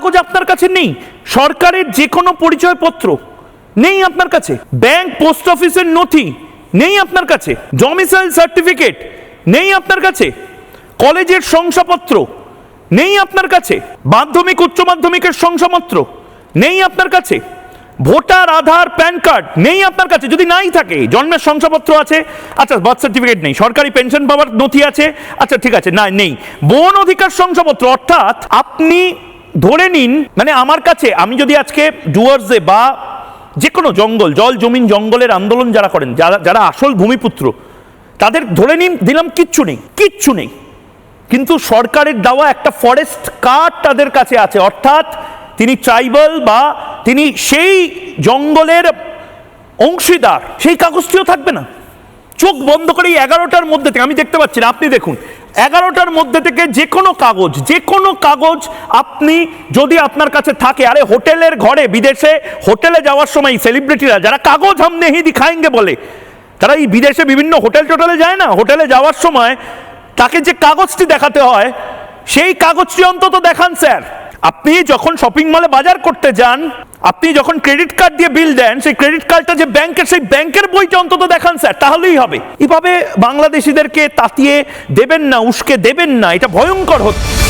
কাগজ আপনার কাছে নেই, সরকারের যে কোনো পরিচয়পত্র নেই আপনার কাছে, ব্যাংক, পোস্ট অফিসের নথি নেই আপনার কাছে জমিসাইল সার্টিফিকেট নেই আপনার কাছে, কলেজের শংসাপত্র নেই আপনার কাছে, মাধ্যমিক, উচ্চ মাধ্যমিকের শংসাপত্র নেই আপনার কাছে, ভোটার, আধার, প্যান কার্ড নেই আপনার কাছে, যদি নাই থাকে, জন্মের শংসাপত্র আছে আচ্ছা বার্থ সার্টিফিকেট নেই, সরকারি পেনশন পাওয়ার নথি আছে আচ্ছা ঠিক আছে না নেই, বন অধিকার শংসাপত্র, অর্থাৎ আপনি ধরে নিন মানে আমার কাছে, আমি যদি আজকে ডুয়ার্সে বা যে কোনো জঙ্গল, জল জমিন জঙ্গলের আন্দোলন যারা করেন, যারা যারা আসল ভূমিপুত্র, তাদের ধরে নিন, দিলাম কিচ্ছু নেই কিচ্ছু নেই। কিন্তু সরকারের দেওয়া একটা ফরেস্ট কার্ড তাদের কাছে আছে, অর্থাৎ তিনি ট্রাইবাল বা তিনি সেই জঙ্গলের অংশীদার, সেই কাগজটিও থাকবে না। চোখ বন্ধ করে এই এগারোটার মধ্যে থেকে, আমি দেখতে পাচ্ছি না, আপনি দেখুন এগারোটার মধ্যে থেকে যে কোনো কাগজ, যে কোনো কাগজ আপনি যদি আপনার কাছে থাকে, আরে হোটেলের ঘরে, বিদেশে হোটেলে যাওয়ার সময় সেলিব্রিটিরা যারা কাগজ হাম নেহি দিখায়েঙ্গে বলে, তারা এই বিদেশে বিভিন্ন হোটেল টোটেলে যায় না? হোটেলে যাওয়ার সময় তাকে যে কাগজটি দেখাতে হয়, সেই কাগজটি অন্তত দেখান, স্যার। আপনি যখন শপিং মলে বাজার করতে যান আপনি যখন ক্রেডিট কার্ড দিয়ে বিল দেন, সেই ক্রেডিট কার্ডটা যে ব্যাংকের, সেই ব্যাংকের বইটা অন্তত দেখান, স্যার, তাহলেই হবে। এভাবে বাংলাদেশিদেরকে তাতিয়ে দেবেন না, উস্কে দেবেন না, এটা ভয়ঙ্কর হচ্ছে।